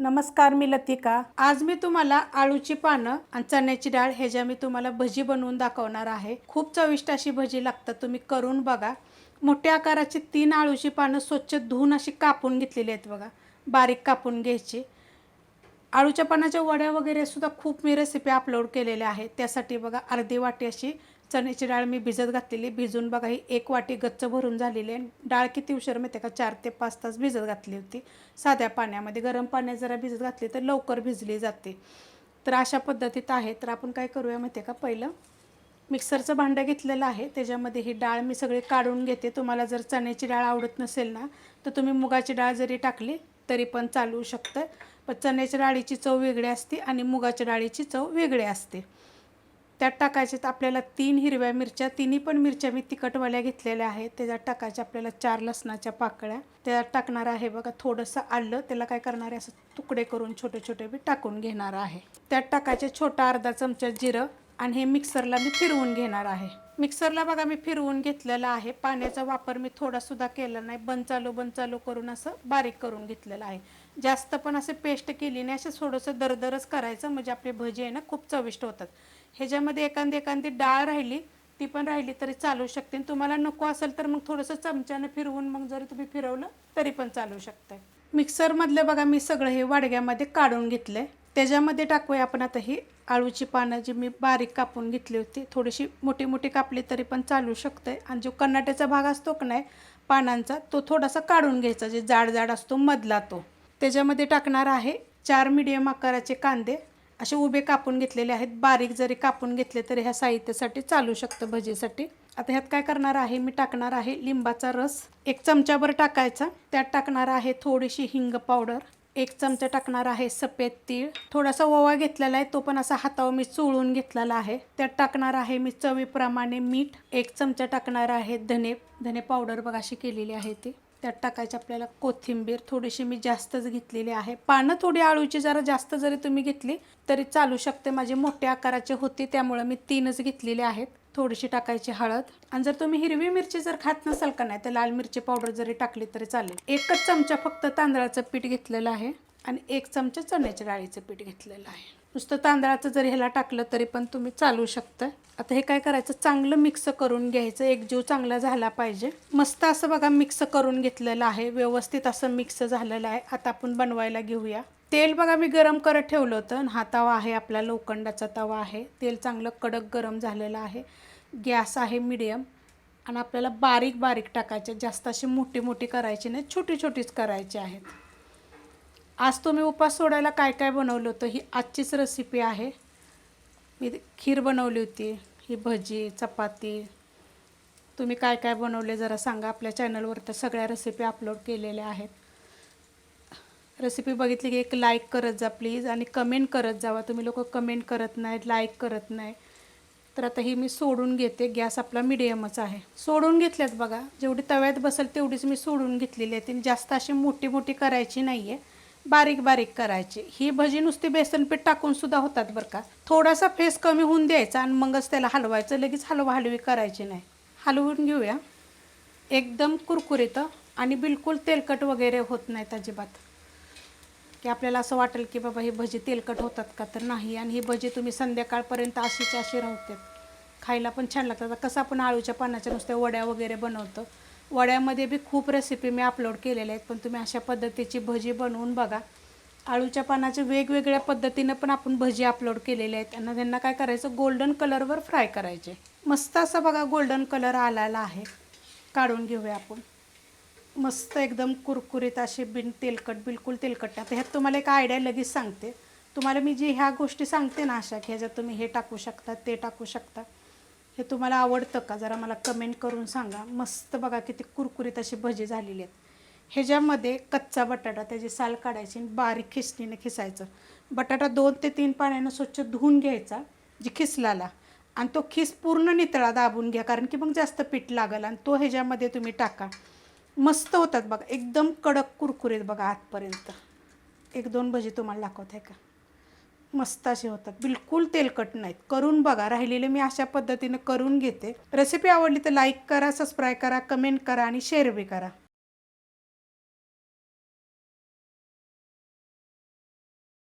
नमस्कार मी लतिका. आज मी तुम्हाला आळूची पानं आणि चण्याची डाळ ह्याच्या मी तुम्हाला भजी बनवून दाखवणार आहे खूप चविष्ट अशी भजी लागतात तुम्ही करून बघा. मोठ्या आकाराची तीन आळूची पानं स्वच्छ धुवून अशी कापून घेतलेली आहेत बघा. बारीक कापून घ्यायची. आळूच्या पानाच्या वड्या वगैरे सुद्धा खूप मी रेसिपी अपलोड केलेल्या आहेत. त्यासाठी बघा अर्धी वाटी अशी चण्याची डाळ मी भिजत घातलेली. भिजून बघा ही एक वाटी गच्च भरून झालेली आहे. डाळ किती उशीर माहिती का? चार ते पाच तास भिजत घातली होती. साध्या पाण्यामध्ये गरम पाण्यात जरा भिजत घातली तर लवकर भिजली जाते. तर अशा पद्धतीत आहे. तर आपण काय करूया माहिती आहे का? पहिलं मिक्सरचं भांडं घेतलेलं आहे. त्याच्यामध्ये ही डाळ मी सगळी काढून घेते. तुम्हाला जर चण्याची डाळ आवडत नसेल ना तर तुम्ही मुगाची डाळ जरी टाकली तरी पण चालू शकतं. पण चण्याच्या डाळीची चव वेगळी असते आणि मुगाच्या डाळीची चव वेगळी असते. त्यात टाकायचे आपल्याला तीन हिरव्या मिरच्या तिन्ही पण मिरच्या मी तिखटवाल्या घेतलेल्या आहेत. त्याच्यात टाकायच्या आपल्याला चार लसणाच्या पाकळ्या. त्याच्यात टाकणार आहे बघा थोडंसं आलं त्याला काय करणार आहे असं तुकडे करून छोटे छोटे मी टाकून घेणार आहे. त्यात टाकायचे छोटा अर्धा चमचा जिरं आणि हे मिक्सरला मी फिरवून घेणार आहे. मिक्सरला बघा मी फिरवून घेतलेलं आहे. पाण्याचा वापर मी थोडासुद्धा केला नाही. बंद चालू बंद चालू करून असं बारीक करून घेतलेलं आहे. जास्त पण असे पेस्ट केली नाही असं थोडंसं दरदरच करायचं. म्हणजे आपले भजी आहे ना खूप चविष्ट होतात. ह्याच्यामध्ये एखादी एखादी डाळ राहिली ती पण राहिली तरी चालू शकते. आणि तुम्हाला नको असेल तर मग थोडंसं चमच्यानं फिरवून मग जरी तुम्ही फिरवलं तरी पण चालू शकते. मिक्सरमधलं बघा मी सगळं हे वाडग्यामध्ये काढून घेतलं आहे त्याच्यामध्ये टाकूया आपण आता ही आळूची पानं जी मी बारीक कापून घेतली होती. थोडीशी मोठी मोठी कापली तरी पण चालू शकते. आणि जो कर्नाट्याचा भाग असतो का नाही पानांचा तो थोडासा काढून घ्यायचा. जे जाड जाड असतो मधला तो. त्याच्यामध्ये टाकणार आहे चार मिडियम आकाराचे कांदे. असे उभे कापून घेतलेले आहेत. बारीक जरी कापून घेतले तरी ह्या साहित्यासाठी चालू शकतं भजीसाठी. आता ह्यात काय करणार आहे? मी टाकणार आहे लिंबाचा रस. एक चमचाभर टाकायचा. त्यात टाकणार आहे थोडीशी हिंग पावडर. एक चमचा टाकणार आहे सफेद तीळ. थोडासा ओवा घेतलेला आहे तो पण असा हातावर मी चोळून घेतलेला आहे. त्यात टाकणार आहे मी चवीप्रमाणे मीठ. एक चमचा टाकणार आहे धने. धने पावडर बघा अशी केलेली आहे ती. त्यात टाकायची आपल्याला कोथिंबीर. थोडीशी मी जास्तच घेतलेली आहे. पानं थोडी आळूची जरा जास्त जरी तुम्ही घेतली तरी चालू शकते. माझी मोठ्या आकाराची होती त्यामुळे मी तीनच घेतलेले आहेत. थोडीशी टाकायची हळद. आणि जर तुम्ही हिरवी मिरची जर खात नसाल का नाही तर लाल मिरची पावडर जरी टाकली तरी चालेल. एकच चमचा फक्त तांदळाचं पीठ घेतलेलं आहे. आणि एक चमचा चण्याच्या डाळीचं पीठ घेतलेलं आहे. नुसतं तांदळाचं जरी ह्याला टाकलं तरी पण तुम्ही चालू शकता आता हे काय करायचं? चांगलं मिक्स करून घ्यायचं. एक जीव चांगला झाला पाहिजे. मस्त असं बघा मिक्स करून घेतलेलं आहे. व्यवस्थित असं मिक्स झालेलं आहे. आता आपण बनवायला घेऊया. तेल बघा मी गरम करत ठेवलं होतं. आणि हा तवा आहे आपला लोखंडाचा तवा आहे. तेल चांगलं कडक गरम झालेलं आहे. गॅस आहे मिडियम. आणि आपल्याला बारीक बारीक टाकायचे. जास्त अशी मोठी मोठी करायची नाही. छोटी छोटीच करायची आहेत. आज तुम्ही उपास सोडायला काय काय बनवलं होतं? ही आजचीच रेसिपी आहे. मी खीर बनवली होती ही भजी चपाती. तुम्ही काय काय बनवले जरा सांगा. आपल्या चॅनलवर तर सगळ्या रेसिपी अपलोड केलेल्या आहेत. रेसिपी बघितली की एक लाईक करत जा प्लीज आणि कमेंट करत जावा. तुम्ही लोक कमेंट करत नाहीत लाईक करत नाही. तर आता ही मी सोडून घेते. गॅस आपला मिडियमच आहे. सोडून घेतल्यात बघा. जेवढी तव्यात बसेल तेवढीच मी सोडून घेतलेली आहे. ती जास्त अशी मोठी मोठी करायची नाही आहे बारीक बारीक करायची. ही भजी नुसती बेसनपीठ टाकून सुद्धा होतात बरं का. थोडासा फेस कमी होऊन द्यायचा आणि मगच त्याला हलवायचं. लगेच हलवा हलवी करायची नाही. हलवून घेऊया. एकदम कुरकुरीत आणि बिलकुल तेलकट वगैरे होत नाहीत अजिबात. की आपल्याला असं वाटेल की बाबा ही भजी तेलकट होतात का तर नाही. आणि ही भजी तुम्ही संध्याकाळपर्यंत अशीच अशी राहतात खायला पण छान लागतात. कसं आपण आळूच्या पानाच्या नुसत्या वड्या वगैरे बनवतो. वड्यामध्ये बी खूप रेसिपी मी अपलोड केलेल्या आहेत पण तुम्ही अशा पद्धतीची भजी बनवून बघा. आळूच्या पानाच्या वेगवेगळ्या पद्धतीनं पण आपण भजी अपलोड केलेले आहेत. आणि त्यांना काय करायचं? गोल्डन कलरवर फ्राय करायचे. मस्त असं बघा गोल्डन कलर आलेला आहे. काढून घेऊया आपण. मस्त एकदम कुरकुरीत असे बिन तेलकट बिलकुल तेलकट आता ह्यात तुम्हाला एक आयडिया लगेच सांगते. तुम्हाला मी जी ह्या गोष्टी सांगते ना अशा की ह्याच्यात तुम्ही हे टाकू शकता ते टाकू शकता. हे तुम्हाला आवडतं का? जरा मला कमेंट करून सांगा. मस्त बघा किती कुरकुरीत अशी भजी झालेली आहेत. ह्याच्यामध्ये कच्चा बटाटा त्याची साल काढायची आणि बारीक खिसणीने खिसायचं. बटाटा दोन ते तीन पाण्यानं स्वच्छ धुवून घ्यायचा जी खिसलाला. आणि तो खिस पूर्ण नितळा दाबून घ्या कारण की मग जास्त पीठ लागेल आणि तो ह्याच्यामध्ये तुम्ही टाका. मस्त होतात बघा. एकदम कडक कुरकुरीत बघा आतपर्यंत. एक दोन भजी तुम्हाला दाखवत आहे का? मस्त असे होतात. बिलकुल तेलकट नाहीत. करून बघा. राहिलेले मी अशा पद्धतीने करून घेते. रेसिपी आवडली तर लाईक करा सबस्क्राईब करा कमेंट करा आणि शेअर बी करा.